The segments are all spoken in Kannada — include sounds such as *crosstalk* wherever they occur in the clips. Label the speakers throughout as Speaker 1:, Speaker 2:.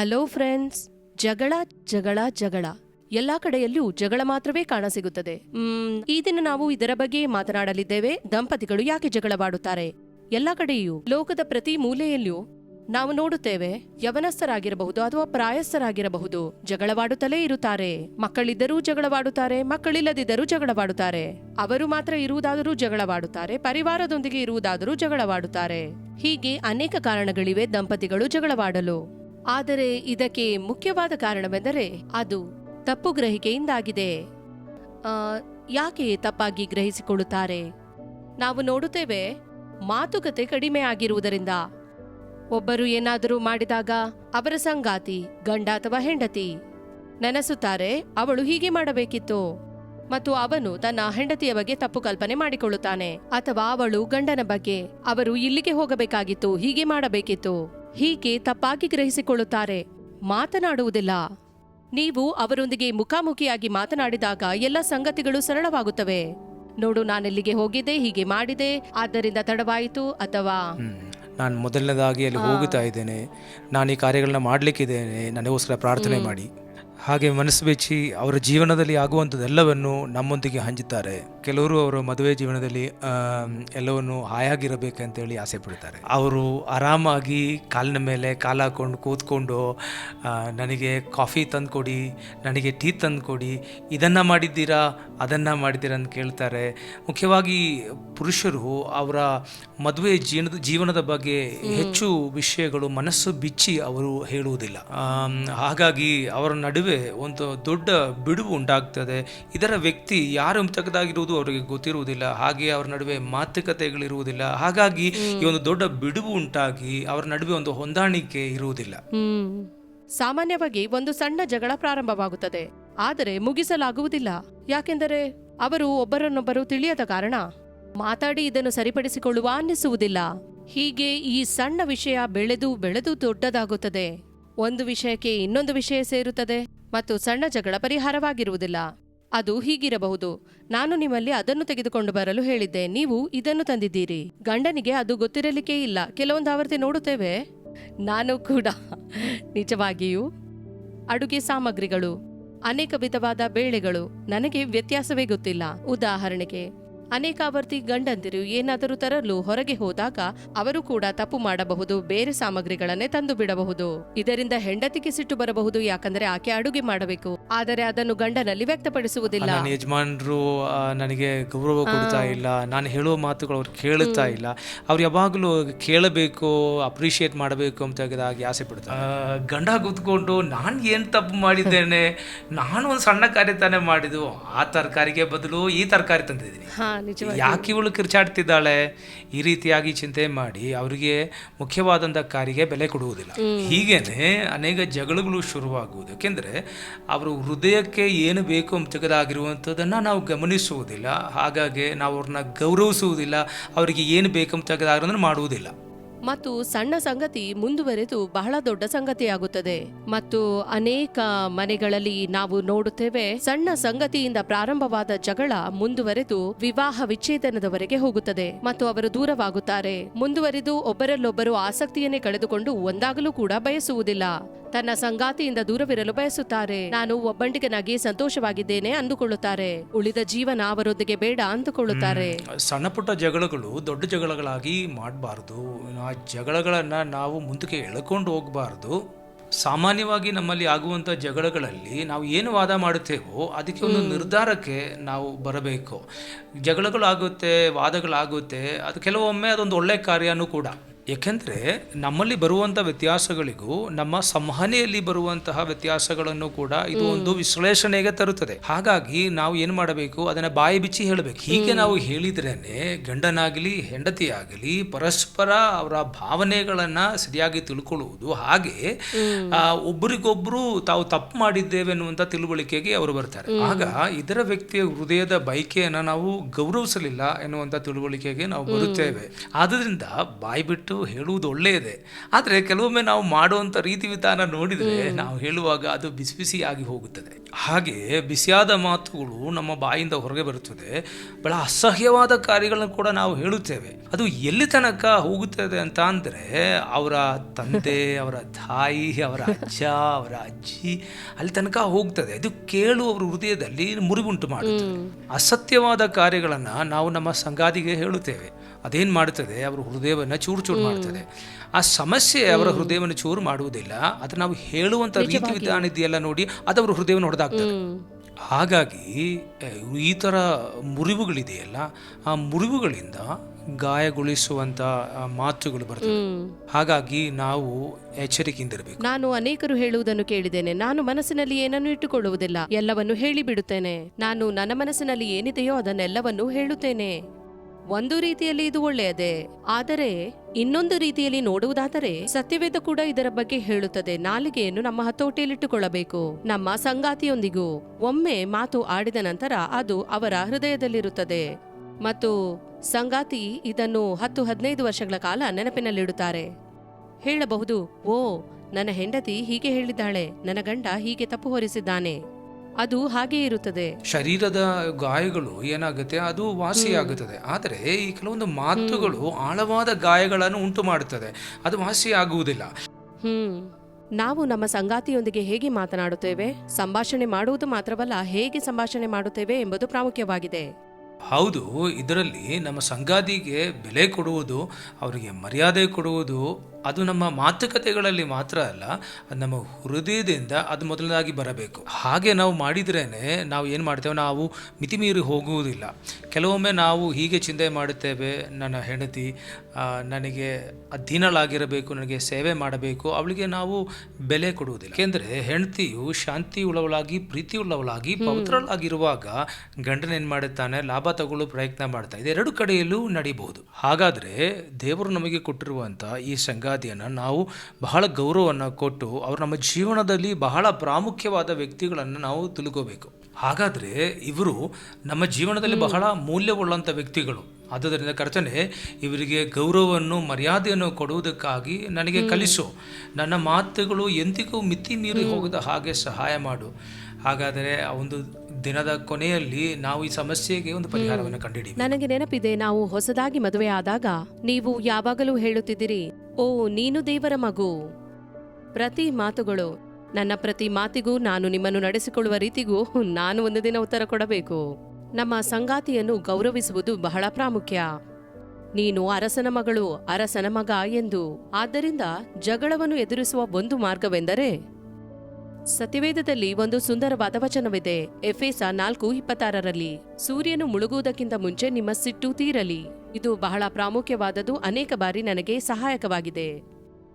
Speaker 1: ಹಲೋ ಫ್ರೆಂಡ್ಸ್, ಜಗಳ ಜಗಳ ಜಗಳ. ಎಲ್ಲಾ ಕಡೆಯಲ್ಲೂ ಜಗಳ ಮಾತ್ರವೇ ಕಾಣಸಿಗುತ್ತದೆ ಸಿಗುತ್ತದೆ. ಈ ದಿನ ನಾವು ಇದರ ಬಗ್ಗೆ ಮಾತನಾಡಲಿದ್ದೇವೆ. ದಂಪತಿಗಳು ಯಾಕೆ ಜಗಳವಾಡುತ್ತಾರೆ? ಎಲ್ಲಾ ಕಡೆಯೂ, ಲೋಕದ ಪ್ರತಿ ಮೂಲೆಯಲ್ಲೂ ನಾವು ನೋಡುತ್ತೇವೆ, ಯವನಸ್ಥರಾಗಿರಬಹುದು ಅಥವಾ ಪ್ರಾಯಸ್ಥರಾಗಿರಬಹುದು. ಜಗಳವಾಡುತ್ತಲೇ ಇರುತ್ತಾರೆ. ಮಕ್ಕಳಿದ್ದರೂ ಜಗಳವಾಡುತ್ತಾರೆ, ಮಕ್ಕಳಿಲ್ಲದಿದ್ದರೂ ಜಗಳವಾಡುತ್ತಾರೆ. ಅವರು ಮಾತ್ರ ಇರುವುದಾದರೂ ಜಗಳವಾಡುತ್ತಾರೆ, ಪರಿವಾರದೊಂದಿಗೆ ಇರುವುದಾದರೂ ಜಗಳವಾಡುತ್ತಾರೆ. ಹೀಗೆ ಅನೇಕ ಕಾರಣಗಳಿವೆ ದಂಪತಿಗಳು ಜಗಳವಾಡಲು. ಆದರೆ ಇದಕ್ಕೆ ಮುಖ್ಯವಾದ ಕಾರಣವೆಂದರೆ ಅದು ತಪ್ಪು ಗ್ರಹಿಕೆಯಿಂದಾಗಿದೆ. ಯಾಕೆ ತಪ್ಪಾಗಿ ಗ್ರಹಿಸಿಕೊಳ್ಳುತ್ತಾರೆ? ನಾವು ನೋಡುತ್ತೇವೆ, ಮಾತುಕತೆ ಕಡಿಮೆ ಆಗಿರುವುದರಿಂದ. ಒಬ್ಬರು ಏನಾದರೂ ಮಾಡಿದಾಗ ಅವರ ಸಂಗಾತಿ, ಗಂಡ ಅಥವಾ ಹೆಂಡತಿ. ನೆನೆಸುತ್ತಾರೆ, ಅವಳು ಹೀಗೆ ಮಾಡಬೇಕಿತ್ತು. ಮತ್ತು ಅವನು ತನ್ನ ಹೆಂಡತಿಯ ಬಗ್ಗೆ ತಪ್ಪು ಕಲ್ಪನೆ ಮಾಡಿಕೊಳ್ಳುತ್ತಾನೆ. ಅಥವಾ ಅವಳು ಗಂಡನ ಬಗ್ಗೆ, ಅವರು ಇಲ್ಲಿಗೆ ಹೋಗಬೇಕಾಗಿತ್ತು, ಹೀಗೆ ಮಾಡಬೇಕಿತ್ತು. ಹೀಗೆ ತಪ್ಪಾಗಿ ಗ್ರಹಿಸಿಕೊಳ್ಳುತ್ತಾರೆ. ಮಾತನಾಡುವುದಿಲ್ಲ. ನೀವು ಅವರೊಂದಿಗೆ ಮುಖಾಮುಖಿಯಾಗಿ ಮಾತನಾಡಿದಾಗ ಎಲ್ಲ ಸಂಗತಿಗಳು ಸರಳವಾಗುತ್ತವೆ. ನೋಡು ನಾನೆಲ್ಲಿಗೆ ಹೋಗಿದ್ದೆ ಹೀಗೆ ಮಾಡಿದೆ ಆದ್ದರಿಂದ ತಡವಾಯಿತು ಅಥವಾ?
Speaker 2: ನಾನು ಮೊದಲನೇದಾಗಿ ಅಲ್ಲಿ ಹೋಗುತ್ತಾ ಇದ್ದೇನೆ. ನಾನು ಈ ಕಾರ್ಯಗಳನ್ನ ಮಾಡಲಿಕ್ಕಿದ್ದೇನೆ. ನನಗೋಸ್ಕರ ಪ್ರಾರ್ಥನೆ ಮಾಡಿ. ಹಾಗೆ ಮನಸ್ಸು ಬೆಚ್ಚಿ ಅವರ ಜೀವನದಲ್ಲಿ ಆಗುವಂಥದ್ದೆಲ್ಲವನ್ನು ನಮ್ಮೊಂದಿಗೆ ಹಂಚುತ್ತಾರೆ ಕೆಲವರು ಅವರ ಮದುವೆ ಜೀವನದಲ್ಲಿ ಎಲ್ಲವನ್ನು ಹಾಯಾಗಿರಬೇಕಂತೇಳಿ ಆಸೆ ಪಡ್ತಾರೆ. ಅವರು ಆರಾಮಾಗಿ ಕಾಲಿನ ಮೇಲೆ ಕಾಲ ಹಾಕೊಂಡು ಕೂತ್ಕೊಂಡು ನನಗೆ ಕಾಫಿ ತಂದು ಕೊಡಿ ನನಗೆ ಟೀ ತಂದು ಕೊಡಿ ಇದನ್ನು ಮಾಡಿದ್ದೀರಾ ಅದನ್ನು ಮಾಡಿದ್ದೀರಾ ಅಂತ ಕೇಳ್ತಾರೆ. ಮುಖ್ಯವಾಗಿ ಪುರುಷರು ಅವರ ಮದುವೆ ಜೀವನದ ಜೀವನದ ಬಗ್ಗೆ ಹೆಚ್ಚು ವಿಷಯಗಳು ಮನಸ್ಸು ಬಿಚ್ಚಿ ಅವರು ಹೇಳುವುದಿಲ್ಲ. ಹಾಗಾಗಿ ಅವರ ನಡುವೆ ಒಂದು ದೊಡ್ಡ ಬಿಡುವು ಉಂಟಾಗ್ತದೆ. ಇದರ ವ್ಯಕ್ತಿ ಯಾರು ತೆಗೆದಾಗಿರುವುದು ಅವರಿಗೆ ಗೊತ್ತಿರುವುದಿಲ್ಲ. ಹಾಗೆ ಅವರ ನಡುವೆ ಮಾತುಕತೆಗಳಿರುವುದಿಲ್ಲ. ಹಾಗಾಗಿ ಈ ಒಂದು ದೊಡ್ಡ ಬಿಡುವು ಉಂಟಾಗಿ ಅವರ ನಡುವೆ ಒಂದು ಹೊಂದಾಣಿಕೆ ಇರುವುದಿಲ್ಲ.
Speaker 1: ಸಾಮಾನ್ಯವಾಗಿ ಒಂದು ಸಣ್ಣ ಜಗಳ ಪ್ರಾರಂಭವಾಗುತ್ತದೆ. ಆದರೆ ಮುಗಿಸಲಾಗುವುದಿಲ್ಲ. ಯಾಕೆಂದರೆ ಅವರು ಒಬ್ಬರನ್ನೊಬ್ಬರು ತಿಳಿಯದ ಕಾರಣ ಮಾತಾಡಿ ಇದನ್ನು ಸರಿಪಡಿಸಿಕೊಳ್ಳುವ ಅನ್ನಿಸುವುದಿಲ್ಲ. ಹೀಗೆ ಈ ಸಣ್ಣ ವಿಷಯ ಬೆಳೆದು ಬೆಳೆದು ದೊಡ್ಡದಾಗುತ್ತದೆ. ಒಂದು ವಿಷಯಕ್ಕೆ ಇನ್ನೊಂದು ವಿಷಯ ಸೇರುತ್ತದೆ. ಮತ್ತು ಸಣ್ಣ ಜಗಳ ಪರಿಹಾರವಾಗಿರುವುದಿಲ್ಲ. ಅದು ಹೀಗಿರಬಹುದು. ನಾನು ನಿಮ್ಮಲ್ಲಿ ಅದನ್ನು ತೆಗೆದುಕೊಂಡು ಬರಲು ಹೇಳಿದ್ದೆ. ನೀವು ಇದನ್ನು ತಂದಿದ್ದೀರಿ. ಗಂಡನಿಗೆ ಅದು ಗೊತ್ತಿರಲಿಕ್ಕೆ ಇಲ್ಲ. ಕೆಲವೊಂದು ಆವರ್ತಿ ನೋಡುತ್ತೇವೆ. ನಾನು ಕೂಡ ನಿಜವಾಗಿಯೂ ಅಡುಗೆ ಸಾಮಗ್ರಿಗಳು, ಅನೇಕ ವಿಧವಾದ ಬೇಳೆಗಳು, ನನಗೆ ವ್ಯತ್ಯಾಸವೇ ಗೊತ್ತಿಲ್ಲ. ಉದಾಹರಣೆಗೆ ಅನೇಕಾವರ್ತಿ ಗಂಡಂದಿರು ಏನಾದರೂ ತರಲು ಹೊರಗೆ ಹೋದಾಗ ಅವರು ಕೂಡ ತಪ್ಪು ಮಾಡಬಹುದು ಬೇರೆ ಸಾಮಗ್ರಿಗಳನ್ನೇ ತಂದು ಬಿಡಬಹುದು. ಇದರಿಂದ ಹೆಂಡತಿಗೆ ಸಿಟ್ಟು ಬರಬಹುದು ಯಾಕಂದ್ರೆ ಆಕೆ ಅಡುಗೆ ಮಾಡಬೇಕು. ಆದರೆ ಅದನ್ನು ಗಂಡನಲ್ಲಿ ವ್ಯಕ್ತಪಡಿಸುವುದಿಲ್ಲ.
Speaker 2: ನನ್ನ ಯಜಮಾನರು ನನಗೆ ಗೌರವ ಕೊಡ್ತಾ ಇಲ್ಲ. ನಾನು ಹೇಳುವ ಮಾತುಗಳು ಅವ್ರು ಕೇಳುತ್ತಾ ಇಲ್ಲ. ಅವ್ರು ಯಾವಾಗಲೂ ಕೇಳಬೇಕು ಅಪ್ರಿಷಿಯೇಟ್ ಮಾಡಬೇಕು ಅಂತ ಹಾಗೆ ಆಸೆ ಪಡ್ತಾರೆ. ಗಂಡ ಕೂತ್ಕೊಂಡು ನಾನು ಏನು ತಪ್ಪು ಮಾಡಿದ್ದೇನೆ? *laughs* ನಾನು ಒಂದು ಸಣ್ಣ ಕಾರ್ಯ ತಾನೇ ಮಾಡಿದ್ದು. ಆ ತರಕಾರಿಗೆ ಬದಲು ಈ ತರಕಾರಿ ತಂದಿದ್ದೀನಿ.
Speaker 1: ಹಾ
Speaker 2: ಯಾಕೆ ಇವಳು ಕಿರ್ಚಾಡ್ತಿದ್ದಾಳೆ? ಈ ರೀತಿಯಾಗಿ ಚಿಂತೆ ಮಾಡಿ ಅವರಿಗೆ ಮುಖ್ಯವಾದಂಥ ಕಾರಿಗೆ ಬೆಲೆ ಕೊಡುವುದಿಲ್ಲ. ಹೀಗೇನೆ ಅನೇಕ ಜಗಳಗಳು ಶುರುವಾಗುವುದು. ಯಾಕೆಂದರೆ ಅವರು ಹೃದಯಕ್ಕೆ ಏನು ಬೇಕು ಅಂತ ತೆಗೆದಾಗಿರುವಂಥದ್ದನ್ನು ನಾವು ಗಮನಿಸುವುದಿಲ್ಲ. ಹಾಗಾಗಿ ನಾವು ಅವ್ರನ್ನ ಗೌರವಿಸುವುದಿಲ್ಲ. ಅವರಿಗೆ ಏನು ಬೇಕು ಅಂತ ತೆಗೆದಾಗಿರೋದನ್ನು ಮಾಡುವುದಿಲ್ಲ.
Speaker 1: ಮತ್ತು ಸಣ್ಣ ಸಂಗತಿ ಮುಂದುವರೆದು ಬಹಳ ದೊಡ್ಡ ಸಂಗತಿಯಾಗುತ್ತದೆ. ಮತ್ತು ಅನೇಕ ಮನೆಗಳಲ್ಲಿ ನಾವು ನೋಡುತ್ತೇವೆ, ಸಣ್ಣ ಸಂಗತಿಯಿಂದ ಪ್ರಾರಂಭವಾದ ಜಗಳ ಮುಂದುವರೆದು ವಿವಾಹ ವಿಚ್ಛೇದನದವರೆಗೆ ಹೋಗುತ್ತದೆ. ಮತ್ತು ಅವರು ದೂರವಾಗುತ್ತಾರೆ. ಮುಂದುವರೆದು ಒಬ್ಬರಲ್ಲೊಬ್ಬರು ಆಸಕ್ತಿಯನ್ನೇ ಕಳೆದುಕೊಂಡು ಒಂದಾಗಲೂ ಕೂಡ ಬಯಸುವುದಿಲ್ಲ. ತನ್ನ ಸಂಗಾತಿಯಿಂದ ದೂರವಿರಲು ಬಯಸುತ್ತಾರೆ. ನಾನು ಒಬ್ಬಂಟಿಗನಾಗಿ ಸಂತೋಷವಾಗಿದ್ದೇನೆ ಅಂದುಕೊಳ್ಳುತ್ತಾರೆ. ಉಳಿದ ಜೀವನ ಅವರೊಂದಿಗೆ ಬೇಡ ಅಂದುಕೊಳ್ಳುತ್ತಾರೆ.
Speaker 2: ಸಣ್ಣ ಪುಟ್ಟ ಜಗಳಗಳು ದೊಡ್ಡ ಜಗಳಗಳಾಗಿ ಮಾಡಬಾರ್ದು. ಆ ಜಗಳಗಳನ್ನು ನಾವು ಮುಂದಕ್ಕೆ ಎಳ್ಕೊಂಡು ಹೋಗಬಾರ್ದು. ಸಾಮಾನ್ಯವಾಗಿ ನಮ್ಮಲ್ಲಿ ಆಗುವಂಥ ಜಗಳಗಳಲ್ಲಿ ನಾವು ಏನು ವಾದ ಮಾಡುತ್ತೇವೋ ಅದಕ್ಕೆ ಒಂದು ನಿರ್ಧಾರಕ್ಕೆ ನಾವು ಬರಬೇಕು. ಜಗಳಗಳಾಗುತ್ತೆ ವಾದಗಳಾಗುತ್ತೆ. ಅದು ಕೆಲವೊಮ್ಮೆ ಅದೊಂದು ಒಳ್ಳೆಯ ಕಾರ್ಯನೂ ಕೂಡ. ಏಕೆಂದರೆ ನಮ್ಮಲ್ಲಿ ಬರುವಂಥ ವ್ಯತ್ಯಾಸಗಳಿಗೂ ನಮ್ಮ ಸಂಹನೆಯಲ್ಲಿ ಬರುವಂತಹ ವ್ಯತ್ಯಾಸಗಳನ್ನು ಕೂಡ ಇದು ಒಂದು ವಿಶ್ಲೇಷಣೆಗೆ ತರುತ್ತದೆ. ಹಾಗಾಗಿ ನಾವು ಏನು ಮಾಡಬೇಕು? ಅದನ್ನ ಬಾಯಿ ಬಿಚ್ಚಿ ಹೇಳಬೇಕು. ಹೀಗೆ ನಾವು ಹೇಳಿದ್ರೇನೆ ಗಂಡನಾಗಲಿ ಹೆಂಡತಿಯಾಗಲಿ ಪರಸ್ಪರ ಅವರ ಭಾವನೆಗಳನ್ನ ಸರಿಯಾಗಿ ತಿಳ್ಕೊಳ್ಳುವುದು. ಹಾಗೆ ಒಬ್ಬರಿಗೊಬ್ಬರು ಒಬ್ಬರಿಗೊಬ್ರು ತಾವು ತಪ್ಪು ಮಾಡಿದ್ದೇವೆ ಅನ್ನುವಂಥ ತಿಳುವಳಿಕೆಗೆ ಅವರು ಬರ್ತಾರೆ. ಆಗ ಇದರ ವ್ಯಕ್ತಿಯ ಹೃದಯದ ಬಯಕೆಯನ್ನು ನಾವು ಗೌರವಿಸಲಿಲ್ಲ ಎನ್ನುವಂಥ ತಿಳುವಳಿಕೆಗೆ ನಾವು ಬರುತ್ತೇವೆ. ಆದ್ದರಿಂದ ಬಾಯಿ ಬಿಟ್ಟು ಹೇಳುವುದು ಒಳ್ಳೆಯದೇ. ಆದರೆ ಕೆಲವೊಮ್ಮೆ ನಾವು ಮಾಡುವಂಥ ರೀತಿ ವಿಧಾನ ನೋಡಿದರೆ ನಾವು ಹೇಳುವಾಗ ಅದು ಬಿಸಿ ಬಿಸಿಯಾಗಿ ಹೋಗುತ್ತದೆ. ಹಾಗೆ ಬಿಸಿಯಾದ ಮಾತುಗಳು ನಮ್ಮ ಬಾಯಿಂದ ಹೊರಗೆ ಬರುತ್ತದೆ. ಬಹಳ ಅಸಹ್ಯವಾದ ಕಾರ್ಯಗಳನ್ನು ಕೂಡ ನಾವು ಹೇಳುತ್ತೇವೆ. ಅದು ಎಲ್ಲಿ ತನಕ ಹೋಗುತ್ತದೆ ಅಂತ ಅಂದರೆ ಅವರ ತಂದೆ *laughs* ಅವರ ತಾಯಿ ಅವರ ಅಜ್ಜ ಅವರ ಅಜ್ಜಿ ಅಲ್ಲಿ ತನಕ ಹೋಗ್ತದೆ. ಇದು ಕೇಳುವವರ ಹೃದಯದಲ್ಲಿ ಮುರಿಗುಂಟು ಮಾಡುತ್ತದೆ. ಅಸತ್ಯವಾದ ಕಾರ್ಯಗಳನ್ನು ನಾವು ನಮ್ಮ ಸಂಗಾತಿಗೆ ಹೇಳುತ್ತೇವೆ. ಅದೇನು ಮಾಡ್ತದೆ ಅವರ ಹೃದಯವನ್ನು ಚೂರು ಚೂರು ಮಾಡ್ತದೆ ಆ ಸಮಸ್ಯೆ ಅವರ ಹೃದಯವನ್ನು ಚೂರು ಮಾಡುವುದಿಲ್ಲ. ಅದು ನಾವು ಹೇಳುವಂಥ ರೀತಿ ವಿಧಾನ ಇದೆಯಲ್ಲ ನೋಡಿ ಅದು ಅವರ ಹೃದಯವನ್ನು ಹೊಡೆದಾಗ್ತದೆ. ಹಾಗಾಗಿ ಈ ಥರ ಮುರಿವುಗಳಿದೆಯಲ್ಲ ಆ ಮುರಿವುಗಳಿಂದ ಗಾಯಗೊಳಿಸುವಂತಹ ಮಾತುಗಳು ಬರ್ತವೆ. ಹಾಗಾಗಿ ನಾವು ಎಚ್ಚರಿಕೆಯಿಂದಿರಬೇಕು
Speaker 1: ನಾನು ಅನೇಕರು ಹೇಳುವುದನ್ನು ಕೇಳಿದ್ದೇನೆ. ನಾನು ಮನಸ್ಸಿನಲ್ಲಿ ಏನನ್ನು ಇಟ್ಟುಕೊಳ್ಳುವುದಿಲ್ಲ. ಎಲ್ಲವನ್ನು ಹೇಳಿಬಿಡುತ್ತೇನೆ. ನಾನು ನನ್ನ ಮನಸ್ಸಿನಲ್ಲಿ ಏನಿದೆಯೋ ಅದನ್ನೆಲ್ಲವನ್ನು ಹೇಳುತ್ತೇನೆ. ಒಂದು ರೀತಿಯಲ್ಲಿ ಇದು ಒಳ್ಳೆಯದೇ? ಆದರೆ ಇನ್ನೊಂದು ರೀತಿಯಲ್ಲಿ ನೋಡುವುದಾದರೆ ಸತ್ಯವೇದ ಕೂಡ ಇದರ ಬಗ್ಗೆ ಹೇಳುತ್ತದೆ. ನಾಲಿಗೆಯನ್ನು ನಮ್ಮ ಹತೋಟಿಯಲ್ಲಿಟ್ಟುಕೊಳ್ಳಬೇಕು. ನಮ್ಮ ಸಂಗಾತಿಯೊಂದಿಗೂ ಒಮ್ಮೆ ಮಾತು ಆಡಿದ ನಂತರ ಅದು ಅವರ ಹೃದಯದಲ್ಲಿರುತ್ತದೆ. ಮತ್ತು ಸಂಗಾತಿ ಇದನ್ನು ಹತ್ತು ಹದಿನೈದು ವರ್ಷಗಳ ಕಾಲ ನೆನಪಿನಲ್ಲಿಡುತ್ತಾರೆ. ಹೇಳಬಹುದು, ಓ, ನನ್ನ ಹೆಂಡತಿ ಹೀಗೆ ಹೇಳಿದ್ದಾಳೆ. ನನ್ನ ಗಂಡ ಹೀಗೆ ತಪ್ಪು ಹೊರಿಸಿದ್ದಾನೆ. ಅದು ಹಾಗೆ ಇರುತ್ತದೆ.
Speaker 2: ಶರೀರದ ಗಾಯಗಳು ಏನಾಗುತ್ತೆ? ಅದು ವಾಸಿಯಾಗುತ್ತದೆ. ಆದರೆ ಈ ಕೆಲವೊಂದು ಮಾತುಗಳು ಆಳವಾದ ಗಾಯಗಳನ್ನು ಉಂಟು ಮಾಡುತ್ತದೆ. ಅದು ವಾಸಿಯಾಗುವುದಿಲ್ಲ.
Speaker 1: ಹ್ಮ್. ನಾವು ನಮ್ಮ ಸಂಗಾತಿಯೊಂದಿಗೆ ಹೇಗೆ ಮಾತನಾಡುತ್ತೇವೆ? ಸಂಭಾಷಣೆ ಮಾಡುವುದು ಮಾತ್ರವಲ್ಲ ಹೇಗೆ ಸಂಭಾಷಣೆ ಮಾಡುತ್ತೇವೆ ಎಂಬುದು ಪ್ರಾಮುಖ್ಯವಾಗಿದೆ.
Speaker 2: ಹೌದು ಇದರಲ್ಲಿ ನಮ್ಮ ಸಂಗಾತಿಗೆ ಬೆಲೆ ಕೊಡುವುದು ಅವರಿಗೆ ಮರ್ಯಾದೆ ಕೊಡುವುದು ಅದು ನಮ್ಮ ಮಾತುಕತೆಗಳಲ್ಲಿ ಮಾತ್ರ ಅಲ್ಲ ಅದು ನಮ್ಮ ಹೃದಯದಿಂದ ಅದು ಮೊದಲನೇದಾಗಿ ಬರಬೇಕು. ಹಾಗೆ ನಾವು ಮಾಡಿದ್ರೇ ನಾವು ಏನು ಮಾಡ್ತೇವೆ? ನಾವು ಮಿತಿಮೀರಿ ಹೋಗುವುದಿಲ್ಲ. ಕೆಲವೊಮ್ಮೆ ನಾವು ಹೀಗೆ ಚಿಂತೆ ಮಾಡುತ್ತೇವೆ ನನ್ನ ಹೆಂಡತಿ ನನಗೆ ಅಧೀನಳಾಗಿರಬೇಕು ನನಗೆ ಸೇವೆ ಮಾಡಬೇಕು ಅವಳಿಗೆ ನಾವು ಬೆಲೆ ಕೊಡುವುದಿಲ್ಲ. ಏಕೆಂದರೆ ಹೆಂಡತಿಯು ಶಾಂತಿ ಉಳ್ಳವಳಾಗಿ ಪ್ರೀತಿ ಉಳ್ಳವಳಾಗಿ ಪವಿತ್ರಳಾಗಿರುವಾಗ ಗಂಡನ ಏನು ಮಾಡುತ್ತಾನೆ? ಲಾಭ ತಗೊಳ್ಳೋ ಪ್ರಯತ್ನ ಮಾಡ್ತಾ ಇದೆ. ಎರಡು ಕಡೆಯಲ್ಲೂ ನಡೀಬಹುದು. ಹಾಗಾದರೆ ದೇವರು ನಮಗೆ ಕೊಟ್ಟಿರುವಂಥ ಈ ಸಂಗಾತಿಯನ್ನು ನಾವು ಬಹಳ ಗೌರವವನ್ನು ಕೊಟ್ಟು ಅವರು ನಮ್ಮ ಜೀವನದಲ್ಲಿ ಬಹಳ ಪ್ರಾಮುಖ್ಯವಾದ ವ್ಯಕ್ತಿಗಳನ್ನು ನಾವು ತಿಳ್ಕೋಬೇಕು. ಹಾಗಾದರೆ ಇವರು ನಮ್ಮ ಜೀವನದಲ್ಲಿ ಬಹಳ ಮೌಲ್ಯವುಳ್ಳಂಥ ವ್ಯಕ್ತಿಗಳು. ಆದ್ದರಿಂದ ಕರ್ತನೆ ಇವರಿಗೆ ಗೌರವವನ್ನು ಮರ್ಯಾದೆಯನ್ನು ಕೊಡುವುದಕ್ಕಾಗಿ ನನಗೆ ಕಲಿಸು. ನನ್ನ ಮಾತುಗಳು ಎಂದಿಗೂ ಮಿತಿ ಮೀರಿ ಹೋಗದ ಹಾಗೆ ಸಹಾಯ ಮಾಡು. ಹಾಗಾದರೆ ಆ ಒಂದು ದಿನದ ಕೊನೆಯಲ್ಲಿ ನಾವು ಈ ಸಮಸ್ಯೆಗೆ ಒಂದು ಪರಿಹಾರವನ್ನು ಕಂಡಿಡಿ
Speaker 1: ನನಗೆ ನೆನಪಿದೆ ನಾವು ಹೊಸದಾಗಿ ಮದುವೆ ಆದಾಗ ನೀವು ಯಾವಾಗಲೂ ಹೇಳುತ್ತಿದ್ದೀರಿ ಓ ನೀನು ದೇವರ ಮಗು. ಪ್ರತಿ ಮಾತುಗಳು ನನ್ನ ಪ್ರತಿ ಮಾತಿಗೂ ನಾನು ನಿಮ್ಮನ್ನು ನಡೆಸಿಕೊಳ್ಳುವ ರೀತಿಗೂ ನಾನು ಒಂದು ದಿನ ಉತ್ತರ ಕೊಡಬೇಕು. ನಮ್ಮ ಸಂಗಾತಿಯನ್ನು ಗೌರವಿಸುವುದು ಬಹಳ ಪ್ರಾಮುಖ್ಯ. ನೀನು ಅರಸನ ಮಗಳು ಅರಸನ ಮಗ ಎಂದು. ಆದ್ದರಿಂದ ಜಗಳವನ್ನು ಎದುರಿಸುವ ಒಂದು ಮಾರ್ಗವೆಂದರೆ ಸತ್ಯವೇದದಲ್ಲಿ ಒಂದು ಸುಂದರವಾದ ವಚನವಿದೆ. ಎಫೇಸ ನಾಲ್ಕು ಇಪ್ಪತ್ತಾರರಲ್ಲಿ, ಸೂರ್ಯನು ಮುಳುಗುವುದಕ್ಕಿಂತ ಮುಂಚೆ ನಿಮ್ಮ ಸಿಟ್ಟು ತೀರಲಿ. ಇದು ಬಹಳ ಪ್ರಾಮುಖ್ಯವಾದದ್ದು, ಅನೇಕ ಬಾರಿ ನನಗೆ ಸಹಾಯಕವಾಗಿದೆ.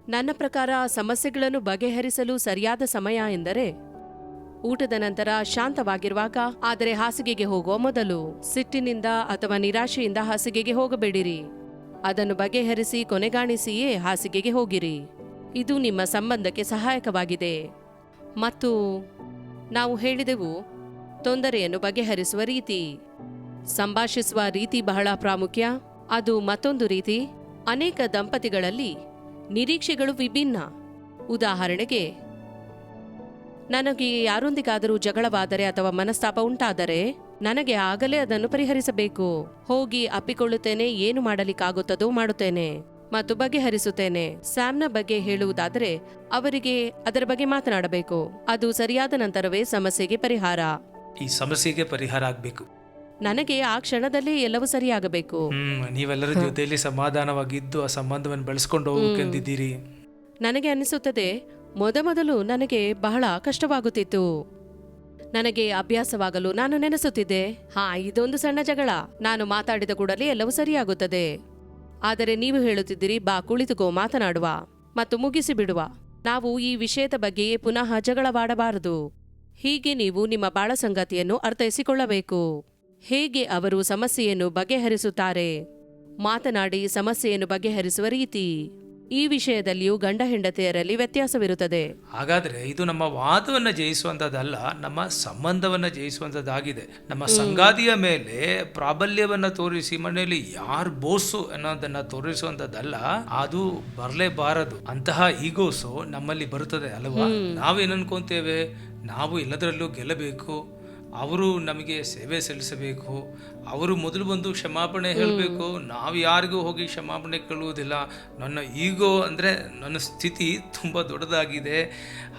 Speaker 1: ನನ್ನ ಪ್ರಕಾರ ಸಮಸ್ಯೆಗಳನ್ನು ಬಗೆಹರಿಸಲು ಸರಿಯಾದ ಸಮಯ ಎಂದರೆ, ಊಟದ ನಂತರ ಶಾಂತವಾಗಿರುವಾಗ, ಆದರೆ ಹಾಸಿಗೆಗೆ ಹೋಗುವ ಮೊದಲು. ಸಿಟ್ಟಿನಿಂದ ಅಥವಾ ನಿರಾಶೆಯಿಂದ ಹಾಸಿಗೆಗೆ ಹೋಗಬೇಡಿರಿ. ಅದನ್ನು ಬಗೆಹರಿಸಿ ಕೊನೆಗಾಣಿಸಿಯೇ ಹಾಸಿಗೆಗೆ ಹೋಗಿರಿ. ಇದು ನಿಮ್ಮ ಸಂಬಂಧಕ್ಕೆ ಸಹಾಯಕವಾಗಿದೆ. ಮತ್ತು ನಾವು ಹೇಳಿದೆವು, ತೊಂದರೆಯನ್ನು ಬಗೆಹರಿಸುವ ರೀತಿ. ಸಂಭಾಷಿಸುವ ರೀತಿ ಬಹಳ ಪ್ರಾಮುಖ್ಯ. ಅದು ಮತ್ತೊಂದು ರೀತಿ, ಅನೇಕ ದಂಪತಿಗಳಲ್ಲಿ ನಿರೀಕ್ಷೆಗಳು ವಿಭಿನ್ನ. ಉದಾಹರಣೆಗೆ, ನನಗೆ ಯಾರೊಂದಿಗಾದರೂ ಜಗಳವಾದರೆ ಅಥವಾ ಮನಸ್ತಾಪ ಉಂಟಾದರೆ, ನನಗೆ ಆಗಲೇ ಅದನ್ನು ಪರಿಹರಿಸಬೇಕು. ಹೋಗಿ ಅಪ್ಪಿಕೊಳ್ಳುತ್ತೇನೆ, ಏನು ಮಾಡಲಿಕ್ಕಾಗುತ್ತದೋ ಮಾಡುತ್ತೇನೆ. ಮತ್ತು ಬಗೆಹರಿಸುತ್ತೇನೆ. ಸ್ಯಾಮ್ನ ಬಗ್ಗೆ ಹೇಳುವುದಾದರೆ ಅವರಿಗೆ ಅದರ ಬಗ್ಗೆ ಮಾತನಾಡಬೇಕು. ಅದು ಸರಿಯಾದ ನಂತರವೇ ಸಮಸ್ಯೆಗೆ ಪರಿಹಾರ.
Speaker 2: ಈ ಸಮಸ್ಯೆಗೆ ಪರಿಹಾರ ಆಗಬೇಕು.
Speaker 1: ನನಗೆ ಆ ಕ್ಷಣದಲ್ಲಿ ಎಲ್ಲವೂ ಸರಿಯಾಗಬೇಕು.
Speaker 2: ಹ್ಮ್ ನೀವೆಲ್ಲರ ಜೊತೆಯಲ್ಲಿ ಸಮಾಧಾನವಾಗಿದ್ದು ಆ ಸಂಬಂಧವನ್ನು ಬೆಳೆಸ್ಕೊಂಡು ಹೋಗ್ಬೇಕೆಂದಿದ್ದೀರಿ
Speaker 1: ನನಗೆ ಅನಿಸುತ್ತದೆ ಮೊದಮೊದಲು ನನಗೆ ಬಹಳ ಕಷ್ಟವಾಗುತ್ತಿತ್ತು. ನನಗೆ ಅಭ್ಯಾಸವಾಗಲು ನಾನು ನೆನೆಸುತ್ತಿದ್ದೆ. ಹಾ ಇದೊಂದು ಸಣ್ಣ ಜಗಳ. ನಾನು ಮಾತಾಡಿದ ಕೂಡಲೇ ಎಲ್ಲವೂ ಸರಿಯಾಗುತ್ತದೆ. ಆದರೆ ನೀವು ಹೇಳುತ್ತಿದ್ದೀರಿ, ಬಾ ಕುಳಿತುಕೋ, ಮಾತನಾಡುವ ಮತ್ತು ಮುಗಿಸಿ ಬಿಡುವ ನಾವು ಈ ವಿಷಯದ ಬಗ್ಗೆಯೇ ಪುನಃ ಜಗಳವಾಡಬಾರದು. ಹೀಗೆ ನೀವು ನಿಮ್ಮ ಬಾಳ ಸಂಗತಿಯನ್ನು ಅರ್ಥೈಸಿಕೊಳ್ಳಬೇಕು. ಹೇಗೆ ಅವರು ಸಮಸ್ಯೆಯನ್ನು ಬಗೆಹರಿಸುತ್ತಾರೆ? ಮಾತನಾಡಿ ಸಮಸ್ಯೆಯನ್ನು ಬಗೆಹರಿಸುವ ರೀತಿ. ಈ ವಿಷಯದಲ್ಲಿಯೂ ಗಂಡ ಹೆಂಡತಿಯರಲ್ಲಿ ವ್ಯತ್ಯಾಸವಿರುತ್ತದೆ.
Speaker 2: ಹಾಗಾದ್ರೆ ಇದು ನಮ್ಮ ವಾದವನ್ನು ಜಯಿಸುವಂಥದ್ದಲ್ಲ ನಮ್ಮ ಸಂಬಂಧವನ್ನು ಜಯಿಸುವಂಥದ್ದಾಗಿದೆ ನಮ್ಮ ಸಂಗಾತಿಯ ಮೇಲೆ ಪ್ರಾಬಲ್ಯವನ್ನ ತೋರಿಸಿ ಮನೆಯಲ್ಲಿ ಯಾರು ಬೋಸು ಅನ್ನೋದನ್ನ ತೋರಿಸುವಂಥದ್ದಲ್ಲ ಅದು ಬರಲೇಬಾರದು ಅಂತಹ ಈಗೋಸು ನಮ್ಮಲ್ಲಿ ಬರುತ್ತದೆ ಅಲ್ವಾ? ನಾವೇನು ಅನ್ಕೊಂತೇವೆ? ನಾವು ಎಲ್ಲದರಲ್ಲೂ ಗೆಲ್ಲಬೇಕು. ಅವರು ನಮಗೆ ಸೇವೆ ಸಲ್ಲಿಸಬೇಕು. ಅವರು ಮೊದಲು ಬಂದು ಕ್ಷಮಾಪಣೆ ಹೇಳಬೇಕು. ನಾವು ಯಾರಿಗೂ ಹೋಗಿ ಕ್ಷಮಾಪಣೆ ಕೇಳುವುದಿಲ್ಲ. ನನ್ನ ಈಗೋ ಅಂದರೆ ನನ್ನ ಸ್ಥಿತಿ ತುಂಬ ದೊಡ್ಡದಾಗಿದೆ.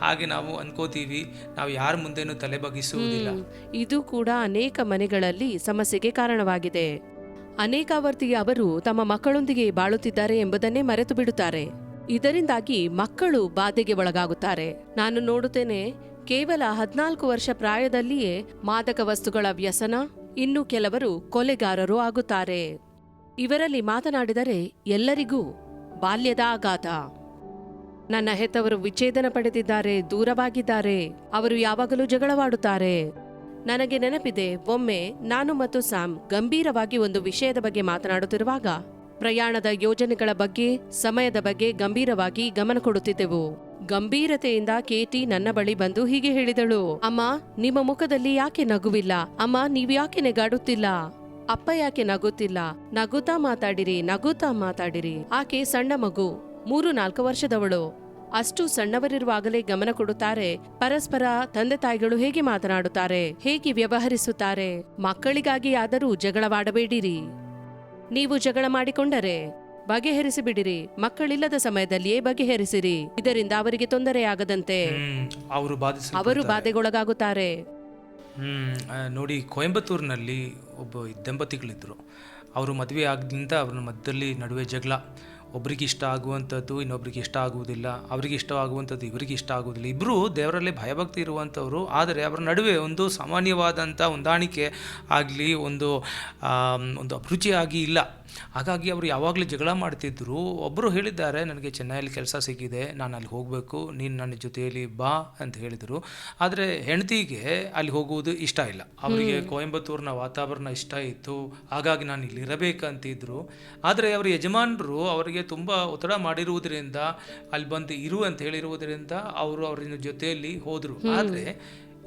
Speaker 2: ಹಾಗೆ ನಾವು ಅನ್ಕೋತೀವಿ. ನಾವು ಯಾರ ಮುಂದೆನೂ ತಲೆ ಬಗ್ಗಿಸುವುದಿಲ್ಲ.
Speaker 1: ಇದು ಕೂಡ ಅನೇಕ ಮನೆಗಳಲ್ಲಿ ಸಮಸ್ಯೆಗೆ ಕಾರಣವಾಗಿದೆ. ಅನೇಕಾವರ್ತಿ ಅವರು ತಮ್ಮ ಮಕ್ಕಳೊಂದಿಗೆ ಬಾಳುತ್ತಿದ್ದಾರೆ ಎಂಬುದನ್ನೇ ಮರೆತು ಬಿಡುತ್ತಾರೆ. ಇದರಿಂದಾಗಿ ಮಕ್ಕಳು ಬಾಧೆಗೆ ಒಳಗಾಗುತ್ತಾರೆ. ನಾನು ನೋಡುತ್ತೇನೆ ಕೇವಲ ಹದ್ನಾಲ್ಕು ವರ್ಷ ಪ್ರಾಯದಲ್ಲಿಯೇ ಮಾದಕ ವಸ್ತುಗಳ ವ್ಯಸನ, ಇನ್ನು ಕೆಲವರು ಕೊಲೆಗಾರರು ಆಗುತ್ತಾರೆ. ಇವರಲ್ಲಿ ಮಾತನಾಡಿದರೆ ಎಲ್ಲರಿಗೂ ಬಾಲ್ಯದ ಆಘಾತ ನನ್ನ ಹೆತ್ತವರು ವಿಚ್ಛೇದನ ಪಡೆದಿದ್ದಾರೆ, ದೂರವಾಗಿದ್ದಾರೆ, ಅವರು ಯಾವಾಗಲೂ ಜಗಳವಾಡುತ್ತಾರೆ. ನನಗೆ ನೆನಪಿದೆ, ಒಮ್ಮೆ ನಾನು ಮತ್ತು ಸ್ಯಾಮ್ ಗಂಭೀರವಾಗಿ ಒಂದು ವಿಷಯದ ಬಗ್ಗೆ ಮಾತನಾಡುತ್ತಿರುವಾಗ ಪ್ರಯಾಣದ ಯೋಜನೆಗಳ ಬಗ್ಗೆ, ಸಮಯದ ಬಗ್ಗೆ ಗಂಭೀರವಾಗಿ ಗಮನ ಕೊಡುತ್ತಿದ್ದೆವು. ಗಂಭೀರತೆಯಿಂದ ಕೇಟಿ ನನ್ನ ಬಳಿ ಬಂದು ಹೀಗೆ ಹೇಳಿದಳು, ಅಮ್ಮ, ನಿಮ್ಮ ಮುಖದಲ್ಲಿ ಯಾಕೆ ನಗುವಿಲ್ಲ? ಅಮ್ಮ, ನೀವು ಯಾಕೆ ನೆಗಾಡುತ್ತಿಲ್ಲ? ಅಪ್ಪ ಯಾಕೆ ನಗುತ್ತಿಲ್ಲ? ನಗುತ್ತಾ ಮಾತಾಡಿರಿ ನಗುತ್ತಾ ಮಾತಾಡಿರಿ. ಆಕೆ ಸಣ್ಣ ಮಗು, ಮೂರು ನಾಲ್ಕು ವರ್ಷದವಳು. ಅಷ್ಟು ಸಣ್ಣವರಿರುವಾಗಲೇ ಗಮನ ಕೊಡುತ್ತಾರೆ. ಪರಸ್ಪರ ತಂದೆ ತಾಯಿಗಳು ಹೇಗೆ ಮಾತನಾಡುತ್ತಾರೆ, ಹೇಗೆ ವ್ಯವಹರಿಸುತ್ತಾರೆ? ಮಕ್ಕಳಿಗಾಗಿ ಆದರೂ ಜಗಳವಾಡಬೇಡಿರಿ. ನೀವು ಜಗಳ ಮಾಡಿಕೊಂಡರೆ ಬಗೆಹರಿಸಿ ಬಿಡಿರಿ ಮಕ್ಕಳಿಲ್ಲದ ಸಮಯದಲ್ಲಿಯೇ ಬಗೆಹರಿಸಿರಿ. ಇದರಿಂದ ಅವರಿಗೆ ತೊಂದರೆಯಾಗದಂತೆ.
Speaker 2: ಅವರು
Speaker 1: ಅವರು ಬಾಧೆಗೊಳಗಾಗುತ್ತಾರೆ.
Speaker 2: ಹ್ಮ್ ನೋಡಿ ಕೊಯಂಬತ್ತೂರಿನಲ್ಲಿ ಒಬ್ಬ ದಂಪತಿಗಳಿದ್ದರು ಅವರು ಮದುವೆ ಆಗದಿಂದ ಅವ್ರ ಮಧ್ಯದಲ್ಲಿ ನಡುವೆ ಜಗಳ. ಒಬ್ರಿಗೆ ಇಷ್ಟ ಆಗುವಂಥದ್ದು ಇನ್ನೊಬ್ರಿಗೆ ಇಷ್ಟ ಆಗುವುದಿಲ್ಲ. ಅವರಿಗೆ ಇಷ್ಟವಾಗುವಂಥದ್ದು ಇವರಿಗೆ ಇಷ್ಟ ಆಗುವುದಿಲ್ಲ. ಇಬ್ಬರು ದೇವರಲ್ಲಿ ಭಯಭಕ್ತಿ ಇರುವಂಥವ್ರು. ಆದರೆ ಅವರ ನಡುವೆ ಒಂದು ಸಾಮಾನ್ಯವಾದಂಥ ಹೊಂದಾಣಿಕೆ ಆಗಲಿ ಒಂದು ಒಂದು ಅಭಿರುಚಿಯಾಗಿ ಇಲ್ಲ. ಹಾಗಾಗಿ ಅವರು ಯಾವಾಗಲೂ ಜಗಳ ಮಾಡ್ತಿದ್ರು. ಒಬ್ಬರು ಹೇಳಿದ್ದಾರೆ ನನಗೆ ಚೆನ್ನೈಯಲ್ಲಿ ಕೆಲಸ ಸಿಕ್ಕಿದೆ ನಾನು ಅಲ್ಲಿ ಹೋಗಬೇಕು ನೀನು ನನ್ನ ಜೊತೆಯಲ್ಲಿ ಬಾ ಅಂತ ಹೇಳಿದರು. ಆದರೆ ಹೆಂಡತಿಗೆ ಅಲ್ಲಿ ಹೋಗುವುದು ಇಷ್ಟ ಇಲ್ಲ. ಅವರಿಗೆ ಕೊಯಂಬತ್ತೂರಿನ ವಾತಾವರಣ ಇಷ್ಟ ಇತ್ತು. ಹಾಗಾಗಿ ನಾನು ಇಲ್ಲಿ ಇರಬೇಕಂತಿದ್ರು. ಆದರೆ ಅವರ ಯಜಮಾನರು ಅವರಿಗೆ ತುಂಬ ಒತ್ತಡ ಮಾಡಿರುವುದರಿಂದ ಅಲ್ಲಿ ಬಂದು ಇರು ಅಂತ ಹೇಳಿರುವುದರಿಂದ ಅವರು ಅವರಿನ ಜೊತೆಯಲ್ಲಿ ಹೋದರು. ಆದರೆ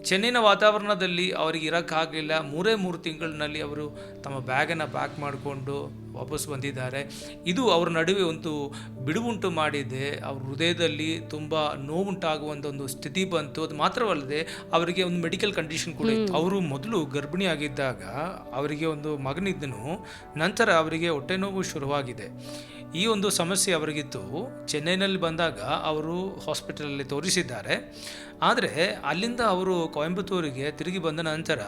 Speaker 2: ಚೆನ್ನೈನ ವಾತಾವರಣದಲ್ಲಿ ಅವರಿಗೆ ಇರೋಕ್ಕಾಗಲಿಲ್ಲ. ಮೂರೇ ಮೂರು ತಿಂಗಳಿನಲ್ಲಿ ಅವರು ತಮ್ಮ ಬ್ಯಾಗನ್ನು ಪ್ಯಾಕ್ ಮಾಡಿಕೊಂಡು ವಾಪಸ್ ಬಂದಿದ್ದಾರೆ. ಇದು ಅವರ ನಡುವೆ ಒಂದು ಬಿಡುವುಂಟು ಮಾಡಿದೆ. ಅವ್ರ ಹೃದಯದಲ್ಲಿ ತುಂಬ ನೋವುಂಟಾಗುವಂಥ ಒಂದು ಸ್ಥಿತಿ ಬಂತು. ಅದು ಮಾತ್ರವಲ್ಲದೆ ಅವರಿಗೆ ಒಂದು ಮೆಡಿಕಲ್ ಕಂಡೀಷನ್ ಕೂಡ ಇತ್ತು. ಅವರು ಮೊದಲು ಗರ್ಭಿಣಿಯಾಗಿದ್ದಾಗ ಅವರಿಗೆ ಒಂದು ಮಗನಿದ್ದನು. ನಂತರ ಅವರಿಗೆ ಹೊಟ್ಟೆ ನೋವು ಶುರುವಾಗಿದೆ. ಈ ಒಂದು ಸಮಸ್ಯೆ ಅವರಿಗಿತ್ತು. ಚೆನ್ನೈನಲ್ಲಿ ಬಂದಾಗ ಅವರು ಹಾಸ್ಪಿಟಲಲ್ಲಿ ತೋರಿಸಿದ್ದಾರೆ. ಆದರೆ ಅಲ್ಲಿಂದ ಅವರು ಕೊಯಂಬತ್ತೂರಿಗೆ ತಿರುಗಿ ಬಂದ ನಂತರ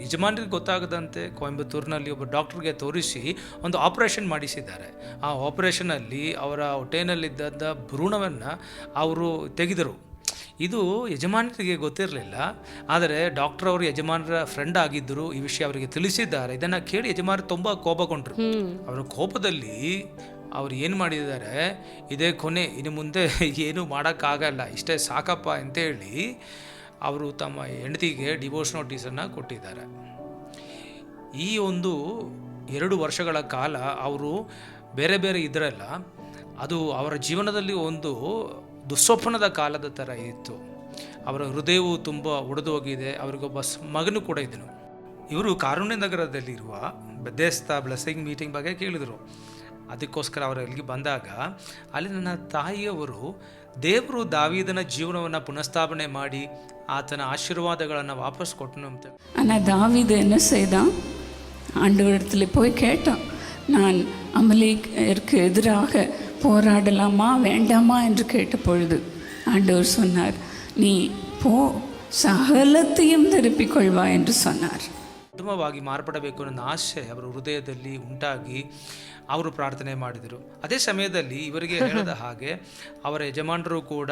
Speaker 2: ಯಜಮಾನರಿಗೆ ಗೊತ್ತಾಗದಂತೆ ಕೊಯಂಬತ್ತೂರಿನಲ್ಲಿ ಒಬ್ಬ ಡಾಕ್ಟರ್ಗೆ ತೋರಿಸಿ ಒಂದು ಆಪರೇಷನ್ ಮಾಡಿಸಿದ್ದಾರೆ. ಆ ಆಪರೇಷನಲ್ಲಿ ಅವರ ಹೊಟ್ಟೆನಲ್ಲಿದ್ದಂಥ ಭ್ರೂಣವನ್ನು ಅವರು ತೆಗೆದರು. ಇದು ಯಜಮಾನರಿಗೆ ಗೊತ್ತಿರಲಿಲ್ಲ. ಆದರೆ ಡಾಕ್ಟರ್ ಅವರು ಯಜಮಾನರ ಫ್ರೆಂಡ್ ಆಗಿದ್ದರು. ಈ ವಿಷಯ ಅವರಿಗೆ ತಿಳಿಸಿದ್ದಾರೆ. ಇದನ್ನು ಕೇಳಿ ಯಜಮಾನರು ತುಂಬ ಕೋಪಗೊಂಡರು ಅವರ ಕೋಪದಲ್ಲಿ ಅವ್ರು ಏನು ಮಾಡಿದ್ದಾರೆ, ಇದೇ ಕೊನೆ, ಇನ್ನು ಮುಂದೆ *laughs* ಏನೂ ಮಾಡೋಕ್ಕಾಗಲ್ಲ, ಇಷ್ಟೇ ಸಾಕಪ್ಪ ಅಂತೇಳಿ ಅವರು ತಮ್ಮ ಹೆಂಡತಿಗೆ ಡಿವೋರ್ಸ್ ನೋಟಿಸನ್ನು ಕೊಟ್ಟಿದ್ದಾರೆ. ಈ ಒಂದು ಎರಡು ವರ್ಷಗಳ ಕಾಲ ಅವರು ಬೇರೆ ಬೇರೆ ಇದರಲ್ಲ, ಅದು ಅವರ ಜೀವನದಲ್ಲಿ ಒಂದು ದುಸ್ವಪ್ನದ ಕಾಲದ ಥರ ಇತ್ತು. ಅವರ ಹೃದಯವು ತುಂಬ ಒಡೆದು ಹೋಗಿದೆ, ಅವರಿಗೊಬ್ಬ ಮಗನು ಕೂಡ ಇದ್ದನು. ಇವರು ಕಾರುಣ್ಯ ನಗರದಲ್ಲಿರುವ ಬೆದ್ದೇಸ್ತ ಬ್ಲೆಸ್ಸಿಂಗ್ ಮೀಟಿಂಗ್ ಬಗ್ಗೆ ಕೇಳಿದರು. ಅದಕ್ಕೋಸ್ಕರ ಅವರು ಅಲ್ಲಿಗೆ ಬಂದಾಗ ಅಲ್ಲಿ ನನ್ನ ತಾಯಿಯವರು ದೇವರು ದಾವೀದನ ಜೀವನವನ್ನು ಪುನಃಸ್ಥಾಪನೆ ಮಾಡಿ ಆತನ ಆಶೀರ್ವಾದಗಳನ್ನು வாபஸ் கொட்டணும் ಅಂತ
Speaker 3: ஆனால் தாவீது என்ன செய்தான் ஆண்டவரிடத்துல போய் கேட்டான் நான் அமலேக்கு எதிராக போராடலாமா வேண்டாமா என்று கேட்ட பொழுது ஆண்டவர் சொன்னார் நீ போ சகலத்தையும் திருப்பிக் கொள்வா என்று சொன்னார்
Speaker 2: ಉತ್ತಮವಾಗಿ ಮಾರ್ಪಡಬೇಕು ಅನ್ನೋ ಆಸೆ ಅವರ ಹೃದಯದಲ್ಲಿ ಉಂಟಾಗಿ ಅವರು ಪ್ರಾರ್ಥನೆ ಮಾಡಿದರು. ಅದೇ ಸಮಯದಲ್ಲಿ ಇವರಿಗೆ ಹೇಳಿದ *laughs* ಹಾಗೆ ಅವರ ಯಜಮಾನರು ಕೂಡ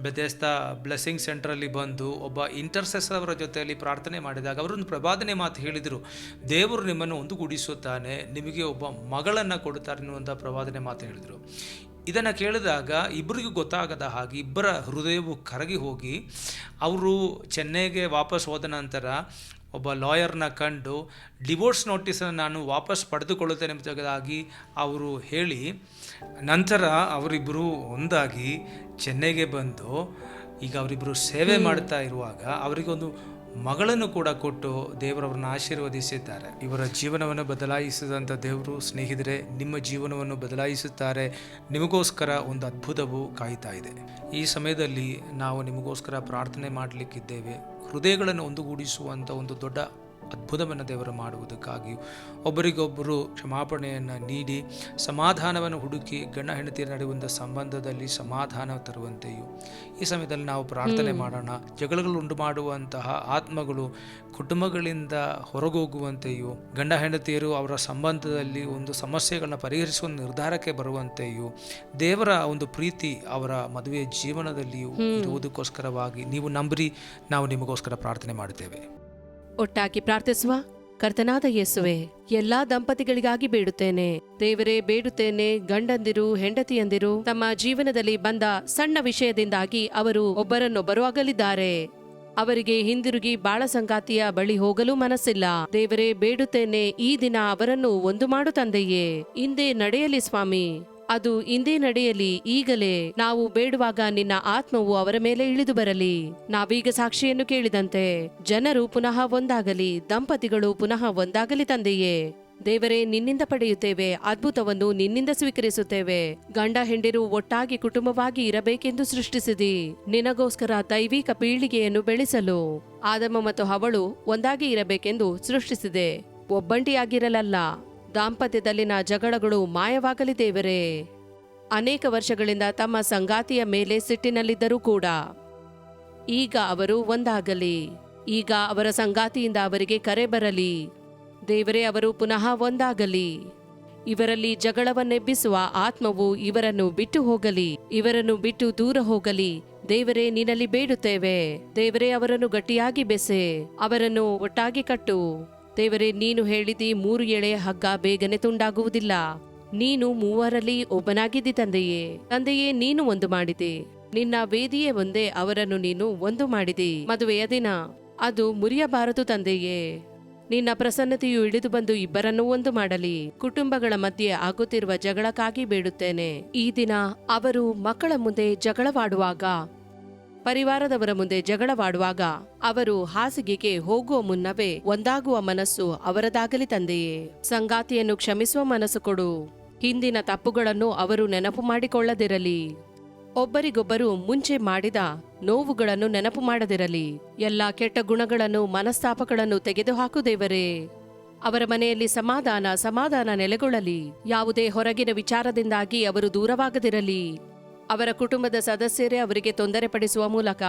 Speaker 2: ಬೆದೆಸ್ತ ಬ್ಲೆಸ್ಸಿಂಗ್ ಸೆಂಟ್ರಲ್ಲಿ ಬಂದು ಒಬ್ಬ ಇಂಟರ್ಸೆಸ್ ಅವರ ಜೊತೆಯಲ್ಲಿ ಪ್ರಾರ್ಥನೆ ಮಾಡಿದಾಗ ಅವರೊಂದು ಪ್ರಬಾದನೆ ಮಾತು ಹೇಳಿದರು. ದೇವರು ನಿಮ್ಮನ್ನು ಒಂದುಗೂಡಿಸುತ್ತಾನೆ ನಿಮಗೆ ಒಬ್ಬ ಮಗಳನ್ನು ಕೊಡುತ್ತಾರೆ ಅನ್ನುವಂಥ ಪ್ರವಾದನೆ ಮಾತು ಹೇಳಿದರು. ಇದನ್ನು ಕೇಳಿದಾಗ ಇಬ್ಬರಿಗೂ ಗೊತ್ತಾಗದ ಹಾಗೆ ಇಬ್ಬರ ಹೃದಯವು ಕರಗಿ ಹೋಗಿ ಅವರು ಚೆನ್ನೈಗೆ ವಾಪಸ್ ಹೋದ ನಂತರ ಒಬ್ಬ ಲಾಯರ್ನ ಕಂಡು ಡಿವೋರ್ಸ್ ನೋಟಿಸನ್ನು ನಾನು ವಾಪಸ್ ಪಡೆದುಕೊಳ್ಳುತ್ತೇನೆ ಎಂಬುದಾಗಿ ಅವರು ಹೇಳಿ ನಂತರ ಅವರಿಬ್ಬರು ಒಂದಾಗಿ ಚೆನ್ನೈಗೆ ಬಂದು ಈಗ ಅವರಿಬ್ಬರು ಸೇವೆ ಮಾಡ್ತಾ ಇರುವಾಗ ಅವರಿಗೊಂದು ಮಗಳನ್ನು ಕೂಡ ಕೊಟ್ಟು ದೇವರವ್ರನ್ನ ಆಶೀರ್ವದಿಸಿದ್ದಾರೆ. ಇವರ ಜೀವನವನ್ನು ಬದಲಾಯಿಸಿದಂಥ ದೇವರು ಸ್ನೇಹಿತರೆ, ನಿಮ್ಮ ಜೀವನವನ್ನು ಬದಲಾಯಿಸುತ್ತಾರೆ. ನಿಮಗೋಸ್ಕರ ಒಂದು ಅದ್ಭುತವು ಕಾಯ್ತಾ ಇದೆ. ಈ ಸಮಯದಲ್ಲಿ ನಾವು ನಿಮಗೋಸ್ಕರ ಪ್ರಾರ್ಥನೆ ಮಾಡಲಿಕ್ಕಿದ್ದೇವೆ. ಹೃದಯಗಳನ್ನು ಒಂದುಗೂಡಿಸುವಂಥ ಒಂದು ದೊಡ್ಡ ಅದ್ಭುತವನ್ನು ದೇವರು ಮಾಡುವುದಕ್ಕಾಗಿ ಒಬ್ಬರಿಗೊಬ್ಬರು ಕ್ಷಮಾಪಣೆಯನ್ನು ನೀಡಿ ಸಮಾಧಾನವನ್ನು ಹುಡುಕಿ ಗಂಡ ಹೆಂಡತಿಯ ನಡೆಯುವಂಥ ಸಂಬಂಧದಲ್ಲಿ ಸಮಾಧಾನ ತರುವಂತೆಯೂ ಈ ಸಮಯದಲ್ಲಿ ನಾವು ಪ್ರಾರ್ಥನೆ ಮಾಡೋಣ. ಜಗಳಗಳು ಉಂಟು ಮಾಡುವಂತಹ ಆತ್ಮಗಳು ಕುಟುಂಬಗಳಿಂದ ಹೊರಗೋಗುವಂತೆಯೂ ಗಂಡ ಹೆಂಡತಿಯರು ಅವರ ಸಂಬಂಧದಲ್ಲಿ ಒಂದು ಸಮಸ್ಯೆಗಳನ್ನ ಪರಿಹರಿಸುವ ನಿರ್ಧಾರಕ್ಕೆ ಬರುವಂತೆಯೂ ದೇವರ ಒಂದು ಪ್ರೀತಿ ಅವರ ಮದುವೆ ಜೀವನದಲ್ಲಿಯೂ ಇರುವುದಕ್ಕೋಸ್ಕರವಾಗಿ ನೀವು ನಂಬ್ರಿ ನಾವು ನಿಮಗೋಸ್ಕರ ಪ್ರಾರ್ಥನೆ ಮಾಡುತ್ತೇವೆ.
Speaker 1: ಒಟ್ಟಾಗಿ ಪ್ರಾರ್ಥಿಸುವ ಕರ್ತನಾದ ಯೇಸುವೆ, ಎಲ್ಲಾ ದಂಪತಿಗಳಿಗಾಗಿ ಬೇಡುತ್ತೇನೆ. ದೇವರೇ, ಬೇಡುತ್ತೇನೆ. ಗಂಡಂದಿರು, ಹೆಂಡತಿಯಂದಿರು, ತಮ್ಮ ಜೀವನದಲ್ಲಿ ಬಂದ ಸಣ್ಣ ವಿಷಯದಿಂದಾಗಿ ಅವರು ಒಬ್ಬರನ್ನೊಬ್ಬರು ಅಗಲಿದ್ದಾರೆ ಅವರಿಗೆ ಹಿಂದಿರುಗಿ ಬಾಳ ಸಂಗಾತಿಯ ಬಳಿ ಹೋಗಲು ಮನಸ್ಸಿಲ್ಲ. ದೇವರೇ, ಬೇಡುತ್ತೇನೆ. ಈ ದಿನ ಅವರನ್ನು ಒಂದು ಮಾಡು ತಂದೆಯೇ. ಹಿಂದೆ ನಡೆಯಲಿ ಸ್ವಾಮಿ. ಅದು ಇಂದೇ ನಡೆಯಲಿ, ಈಗಲೇ. ನಾವು ಬೇಡುವಾಗ ನಿನ್ನ ಆತ್ಮವು ಅವರ ಮೇಲೆ ಇಳಿದು ಬರಲಿ. ನಾವೀಗ ಸಾಕ್ಷಿಯನ್ನು ಕೇಳಿದಂತೆ ಜನರು ಪುನಃ ಒಂದಾಗಲಿ, ದಂಪತಿಗಳು ಪುನಃ ಒಂದಾಗಲಿ ತಂದೆಯೇ. ದೇವರೇ, ನಿನ್ನಿಂದ ಪಡೆಯುತ್ತೇವೆ, ಅದ್ಭುತವನ್ನು ನಿನ್ನಿಂದ ಸ್ವೀಕರಿಸುತ್ತೇವೆ. ಗಂಡ ಹೆಂಡಿರು ಒಟ್ಟಾಗಿ ಕುಟುಂಬವಾಗಿ ಇರಬೇಕೆಂದು ಸೃಷ್ಟಿಸಿದಿ. ನಿನಗೋಸ್ಕರ ದೈವಿಕ ಪೀಳಿಗೆಯನ್ನು ಬೆಳೆಸಲು. ಆದಮ ಮತ್ತು ಅವಳು ಒಂದಾಗಿ ಇರಬೇಕೆಂದು ಸೃಷ್ಟಿಸಿದೆ. ಒಬ್ಬಂಟಿಯಾಗಿರಲಲ್ಲ. ದಾಂಪತ್ಯದಲ್ಲಿನ ಜಗಳಗಳು ಮಾಯವಾಗಲಿ ದೇವರೇ ಅನೇಕ ವರ್ಷಗಳಿಂದ ತಮ್ಮ ಸಂಗಾತಿಯ ಮೇಲೆ ಸಿಟ್ಟಿನಲ್ಲಿದ್ದರೂ ಕೂಡ ಈಗ ಅವರು ಒಂದಾಗಲಿ. ಈಗ ಅವರ ಸಂಗಾತಿಯಿಂದ ಅವರಿಗೆ ಕರೆ ಬರಲಿ. ದೇವರೇ, ಅವರು ಪುನಃ ಒಂದಾಗಲಿ. ಇವರಲ್ಲಿ ಜಗಳವನ್ನೆಬ್ಬಿಸುವ ಆತ್ಮವು ಇವರನ್ನು ಬಿಟ್ಟು ಹೋಗಲಿ. ಇವರನ್ನು ಬಿಟ್ಟು ದೂರ ಹೋಗಲಿ. ದೇವರೇ, ನಿನ್ನಲ್ಲಿ ಬೇಡುತ್ತೇವೆ. ದೇವರೇ, ಅವರನ್ನು ಗಟ್ಟಿಯಾಗಿ ಬೆಸೆ. ಅವರನ್ನು ಒಟ್ಟಾಗಿ ಕಟ್ಟು. ದೇವರೇ, ನೀನು ಹೇಳಿದಿ ಮೂರು ಎಳೆ ಹಗ್ಗ ಬೇಗನೆ ತುಂಡಾಗುವುದಿಲ್ಲ. ನೀನು ಮೂವರಲ್ಲಿ ಒಬ್ಬನಾಗಿದ್ದಿ ತಂದೆಯೇ. ತಂದೆಯೇ, ನೀನು ಒಂದು ಮಾಡಿದೆ. ನಿನ್ನ ವೇದಿಯೇ ಒಂದೇ ಅವರನ್ನು ನೀನು ಒಂದು ಮಾಡಿದೆ. ಮದುವೆಯ ದಿನ. ಅದು ಮುರಿಯಬಾರದು ತಂದೆಯೇ. ನಿನ್ನ ಪ್ರಸನ್ನತೆಯು ಇಳಿದು ಬಂದು ಇಬ್ಬರನ್ನೂ ಒಂದು ಮಾಡಲಿ. ಕುಟುಂಬಗಳ ಮಧ್ಯೆ ಆಗುತ್ತಿರುವ ಜಗಳಕ್ಕಾಗಿ ಬೇಡುತ್ತೇನೆ. ಈ ದಿನ ಅವರು ಮಕ್ಕಳ ಮುಂದೆ ಜಗಳವಾಡುವಾಗ ಪರಿವಾರದವರ ಮುಂದೆ ಜಗಳವಾಡುವಾಗ ಅವರು ಹಾಸಿಗೆಗೆ ಹೋಗುವ ಮುನ್ನವೇ ಒಂದಾಗುವ ಮನಸ್ಸು ಅವರದಾಗಲಿ ತಂದೆಯೇ. ಸಂಗಾತಿಯನ್ನು ಕ್ಷಮಿಸುವ ಮನಸ್ಸು ಕೊಡು. ಹಿಂದಿನ ತಪ್ಪುಗಳನ್ನು ಅವರು ನೆನಪು ಮಾಡಿಕೊಳ್ಳದಿರಲಿ. ಒಬ್ಬರಿಗೊಬ್ಬರು ಮುಂಚೆ ಮಾಡಿದ ನೋವುಗಳನ್ನು ನೆನಪು ಮಾಡದಿರಲಿ. ಎಲ್ಲಾ ಕೆಟ್ಟ ಗುಣಗಳನ್ನು ಮನಸ್ತಾಪಗಳನ್ನು ತೆಗೆದುಹಾಕು ದೇವರೇ. ಅವರ ಮನೆಯಲ್ಲಿ ಸಮಾಧಾನ ಸಮಾಧಾನ ನೆಲೆಗೊಳ್ಳಲಿ. ಯಾವುದೇ ಹೊರಗಿನ ವಿಚಾರದಿಂದಾಗಿ ಅವರು ದೂರವಾಗದಿರಲಿ. ಅವರ ಕುಟುಂಬದ ಸದಸ್ಯರೇ ಅವರಿಗೆ ತೊಂದರೆ ಪಡಿಸುವ ಮೂಲಕ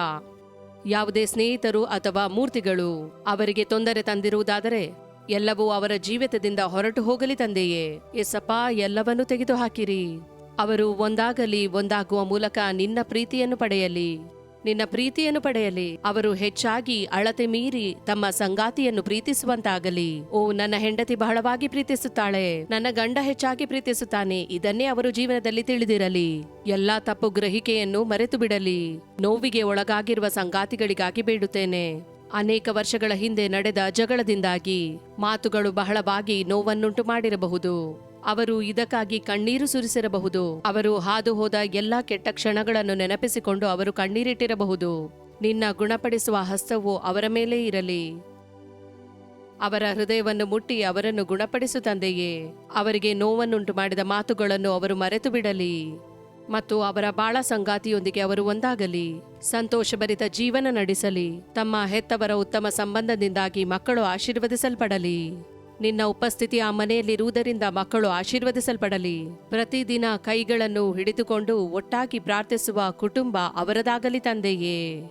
Speaker 1: ಯಾವುದೇ ಸ್ನೇಹಿತರು ಅಥವಾ ಮೂರ್ತಿಗಳು ಅವರಿಗೆ ತೊಂದರೆ ತಂದಿರುವುದಾದರೆ ಎಲ್ಲವೂ ಅವರ ಜೀವಿತದಿಂದ ಹೊರಟು ಹೋಗಲಿ ತಂದೆಯೇ. ಎಸಪ್ಪ, ಎಲ್ಲವನ್ನೂ ತೆಗೆದುಹಾಕಿರಿ. ಅವರು ಒಂದಾಗಲಿ ಒಂದಾಗುವ ಮೂಲಕ ನಿನ್ನ ಪ್ರೀತಿಯನ್ನು ಪಡೆಯಲಿ. ನಿನ್ನ ಪ್ರೀತಿಯನ್ನು ಪಡೆಯಲಿ. ಅವರು ಹೆಚ್ಚಾಗಿ ಅಳತೆ ಮೀರಿ ತಮ್ಮ ಸಂಗಾತಿಯನ್ನು ಪ್ರೀತಿಸುವಂತಾಗಲಿ. ಓ, ನನ್ನ ಹೆಂಡತಿ ಬಹಳವಾಗಿ ಪ್ರೀತಿಸುತ್ತಾಳೆ. ನನ್ನ ಗಂಡ ಹೆಚ್ಚಾಗಿ ಪ್ರೀತಿಸುತ್ತಾನೆ. ಇದನ್ನೇ ಅವರು ಜೀವನದಲ್ಲಿ ತಿಳಿದಿರಲಿ. ಎಲ್ಲಾ ತಪ್ಪು ಗ್ರಹಿಕೆಯನ್ನು ಮರೆತು ಬಿಡಲಿ. ನೋವಿಗೆ ಒಳಗಾಗಿರುವ ಸಂಗಾತಿಗಳಿಗಾಗಿ ಬೇಡುತ್ತೇನೆ. ಅನೇಕ ವರ್ಷಗಳ ಹಿಂದೆ ನಡೆದ ಜಗಳದಿಂದಾಗಿ ಮಾತುಗಳು ಬಹಳವಾಗಿ ನೋವನ್ನುಂಟು ಮಾಡಿರಬಹುದು ಅವರು ಇದಕ್ಕಾಗಿ ಕಣ್ಣೀರು ಸುರಿಸಿರಬಹುದು. ಅವರು ಹಾದು ಹೋದ ಎಲ್ಲಾ ಕೆಟ್ಟ ಕ್ಷಣಗಳನ್ನು ನೆನಪಿಸಿಕೊಂಡು ಅವರು ಕಣ್ಣೀರಿಟ್ಟಿರಬಹುದು. ನಿನ್ನ ಗುಣಪಡಿಸುವ ಹಸ್ತವು ಅವರ ಮೇಲೆ ಇರಲಿ. ಅವರ ಹೃದಯವನ್ನು ಮುಟ್ಟಿ ಅವರನ್ನು ಗುಣಪಡಿಸು ತಂದೆಯೇ. ಅವರಿಗೆ ನೋವನ್ನುಂಟು ಮಾಡಿದ ಮಾತುಗಳನ್ನು ಅವರು ಮರೆತು ಬಿಡಲಿ. ಮತ್ತು ಅವರ ಬಾಳ ಸಂಗಾತಿಯೊಂದಿಗೆ ಅವರು ಒಂದಾಗಲಿ. ಸಂತೋಷಭರಿತ ಜೀವನ ನಡೆಸಲಿ. ತಮ್ಮ ಹೆತ್ತವರ ಉತ್ತಮ ಸಂಬಂಧದಿಂದಾಗಿ ಮಕ್ಕಳು ಆಶೀರ್ವದಿಸಲ್ಪಡಲಿ. ನಿನ್ನ ಉಪಸ್ಥಿತಿ ಆ ಮನೆಯಲ್ಲಿರುವುದರಿಂದ ಮಕ್ಕಳು ಆಶೀರ್ವದಿಸಲ್ಪಡಲಿ. ಪ್ರತಿದಿನ ಕೈಗಳನ್ನು ಹಿಡಿದುಕೊಂಡು ಒಟ್ಟಾಗಿ ಪ್ರಾರ್ಥಿಸುವ ಕುಟುಂಬ ಅವರದಾಗಲಿ ತಂದೆಯೇ.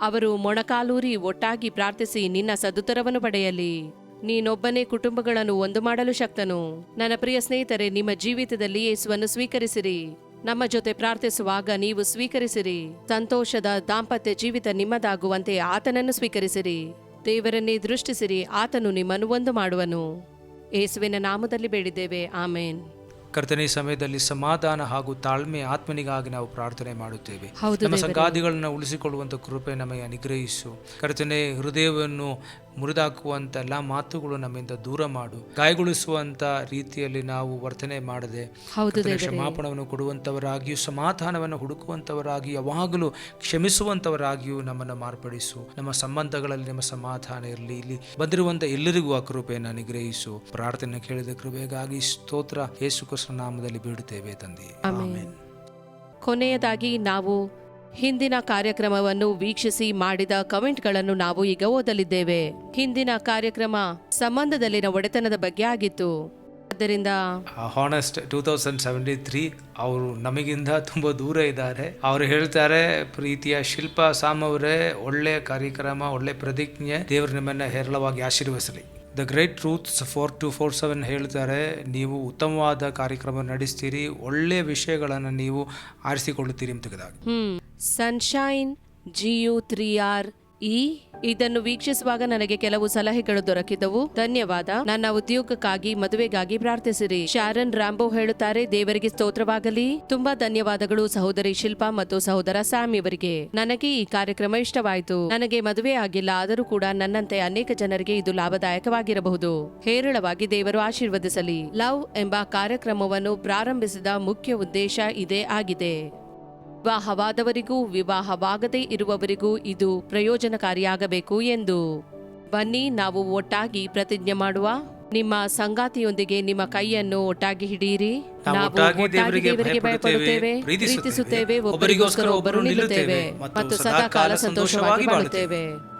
Speaker 1: ಅವರು ಮೊಣಕಾಲೂರಿ ಒಟ್ಟಾಗಿ ಪ್ರಾರ್ಥಿಸಿ ನಿನ್ನ ಸದುತ್ತರವನ್ನು ಪಡೆಯಲಿ. ನೀನೊಬ್ಬನೇ ಕುಟುಂಬಗಳನ್ನು ಒಂದು ಮಾಡಲು ಶಕ್ತನು. ನನ್ನ ಪ್ರಿಯ ಸ್ನೇಹಿತರೆ, ನಿಮ್ಮ ಜೀವಿತದಲ್ಲಿ ಯೇಸುವನ್ನು ಸ್ವೀಕರಿಸಿರಿ. ನಮ್ಮ ಜೊತೆ ಪ್ರಾರ್ಥಿಸುವಾಗ ನೀವು ಸ್ವೀಕರಿಸಿರಿ. ಸಂತೋಷದ ದಾಂಪತ್ಯ ಜೀವಿತ ನಿಮ್ಮದಾಗುವಂತೆ ಆತನನ್ನು ಸ್ವೀಕರಿಸಿರಿ. ದೇವರನ್ನೇ ದೃಷ್ಟಿಸಿರಿ ಆತನು ನಿಮ್ಮನ್ನು ಒಂದು ಮಾಡುವನು. ಯೇಸುವಿನ ನಾಮದಲ್ಲಿ ಬೇಡಿದ್ದೇವೆ ಆಮೇನ್.
Speaker 2: ಕರ್ತನೆ ಸಮಯದಲ್ಲಿ ಸಮಾಧಾನ ಹಾಗೂ ತಾಳ್ಮೆ ಆತ್ಮನಿಗಾಗಿ ನಾವು ಪ್ರಾರ್ಥನೆ ಮಾಡುತ್ತೇವೆ. ನಮ್ಮ ಸಂಗಾದಿಗಳನ್ನು ಉಳಿಸಿಕೊಳ್ಳುವಂತ ಕೃಪೆ ನಮಗೆ ಅನುಗ್ರಹಿಸು. ಕರ್ತನೆ ಹೃದಯವನ್ನು ಮುರಿದಾಕುವಂಥ ಎಲ್ಲ ಮಾತುಗಳು ನಮ್ಮಿಂದ ದೂರ ಮಾಡು. ಗಾಯಗೊಳಿಸುವಂಥ ರೀತಿಯಲ್ಲಿ ನಾವು ವರ್ತನೆ ಮಾಡದೆ ಕ್ಷಮಾಪಣವನ್ನು ಕೊಡುವಂಥವರಾಗಿಯೂ ಸಮಾಧಾನವನ್ನು ಹುಡುಕುವಂಥವರಾಗಿ ಯಾವಾಗಲೂ ಕ್ಷಮಿಸುವಂಥವರಾಗಿಯೂ ನಮ್ಮನ್ನು ಮಾರ್ಪಡಿಸು. ನಮ್ಮ ಸಂಬಂಧಗಳಲ್ಲಿ ನಮ್ಮ ಸಮಾಧಾನ ಇರಲಿ. ಇಲ್ಲಿ ಬಂದಿರುವಂಥ ಎಲ್ಲರಿಗೂ ಆ ಕೃಪೆಯನ್ನು ನಿಗ್ರಹಿಸು ಪ್ರಾರ್ಥನೆ ಕೇಳಿದ ಕೃಪೆಗಾಗಿ ಸ್ತೋತ್ರ. ಯೇಸು ನಾಮದಲ್ಲಿ ಬೇಡುತ್ತೇವೆ ತಂದೆ.
Speaker 1: ಕೊನೆಯದಾಗಿ ನಾವು ಹಿಂದಿನ ಕಾರ್ಯಕ್ರಮವನ್ನು ವೀಕ್ಷಿಸಿ ಮಾಡಿದ ಕಮೆಂಟ್ಗಳನ್ನು ನಾವು ಈಗ ಓದಲಿದ್ದೇವೆ. ಹಿಂದಿನ ಕಾರ್ಯಕ್ರಮ ಸಂಬಂಧದಲ್ಲಿನ ಒಡೆತನದ ಬಗ್ಗೆ ಆಗಿತ್ತು. ಆದ್ದರಿಂದ
Speaker 2: honest two thousand seventy three ಅವರು ನಮಗಿಂದ ತುಂಬ ದೂರ ಇದ್ದಾರೆ. ಅವರು ಹೇಳ್ತಾರೆ, ಪ್ರೀತಿಯ ಶಿಲ್ಪ ಸಾಮ್ ಅವರೇ ಒಳ್ಳೆ ಕಾರ್ಯಕ್ರಮ ಒಳ್ಳೆ ಪ್ರತಿಜ್ಞೆ, ದೇವರು ನಿಮ್ಮನ್ನ ಹೇರಳವಾಗಿ ಆಶೀರ್ವಸಲಿ the great truths four two four seven ಹೇಳ್ತಾರೆ ನೀವು ಉತ್ತಮವಾದ ಕಾರ್ಯಕ್ರಮ ನಡೆಸ್ತೀರಿ ಒಳ್ಳೆಯ ವಿಷಯಗಳನ್ನು ನೀವು ಆರಿಸಿಕೊಳ್ಳುತ್ತೀರಿ ಅಂತ
Speaker 1: ಹ್ಮ್. ಸನ್ಶೈನ್ ಜಿಯು ತ್ರೀ ಆರ್ ಇ ಇದನ್ನು ವೀಕ್ಷಿಸುವಾಗ ನನಗೆ ಕೆಲವು ಸಲಹೆಗಳು ದೊರಕಿದವು. ಧನ್ಯವಾದ. ನನ್ನ ಉದ್ಯೋಗಕ್ಕಾಗಿ, ಮದುವೆಗಾಗಿ ಪ್ರಾರ್ಥಿಸಿರಿ. ಶಾರನ್ ರಾಂಬೋ ಹೇಳುತ್ತಾರೆ, ದೇವರಿಗೆ ಸ್ತೋತ್ರವಾಗಲಿ. ತುಂಬಾ ಧನ್ಯವಾದಗಳು ಸಹೋದರಿ ಶಿಲ್ಪಾ ಮತ್ತು ಸಹೋದರ ಸ್ಯಾಮ್ ಇವರಿಗೆ ನನಗೆ ಈ ಕಾರ್ಯಕ್ರಮ ಇಷ್ಟವಾಯಿತು. ನನಗೆ ಮದುವೆ ಆಗಿಲ್ಲ, ಆದರೂ ಕೂಡ ನನ್ನಂತೆ ಅನೇಕ ಜನರಿಗೆ ಇದು ಲಾಭದಾಯಕವಾಗಿರಬಹುದು. ಹೇರಳವಾಗಿ ದೇವರು ಆಶೀರ್ವದಿಸಲಿ. ಲವ್ ಎಂಬ ಕಾರ್ಯಕ್ರಮವನ್ನು ಪ್ರಾರಂಭಿಸಿದ ಮುಖ್ಯ ಉದ್ದೇಶ ಇದೇ ಆಗಿದೆ. ವಿವಾಹವಾದವರಿಗೂ ವಿವಾಹವಾಗದೇ ಇರುವವರಿಗೂ ಇದು ಪ್ರಯೋಜನಕಾರಿಯಾಗಬೇಕು ಎಂದು. ಬನ್ನಿ ನಾವು ಒಟ್ಟಾಗಿ ಪ್ರತಿಜ್ಞೆ ಮಾಡುವ. ನಿಮ್ಮ ಸಂಗಾತಿಯೊಂದಿಗೆ ನಿಮ್ಮ ಕೈಯನ್ನು ಒಟ್ಟಾಗಿ ಹಿಡಿಯಿರಿ.
Speaker 2: ನಾವು ದೇವರಿಗೆ
Speaker 1: ಭಯಪಡುತ್ತೇವೆ ಪ್ರೀತಿಸುತ್ತೇವೆ. ಒಬ್ಬರಿಗೋಸ್ಕರ ಒಬ್ಬರು ನಿಲ್ಲುತ್ತೇವೆ ಮತ್ತು ಸದಾ ಕಾಲ ಸಂತೋಷವಾಗಿ ಬಾಳುತ್ತೇವೆ.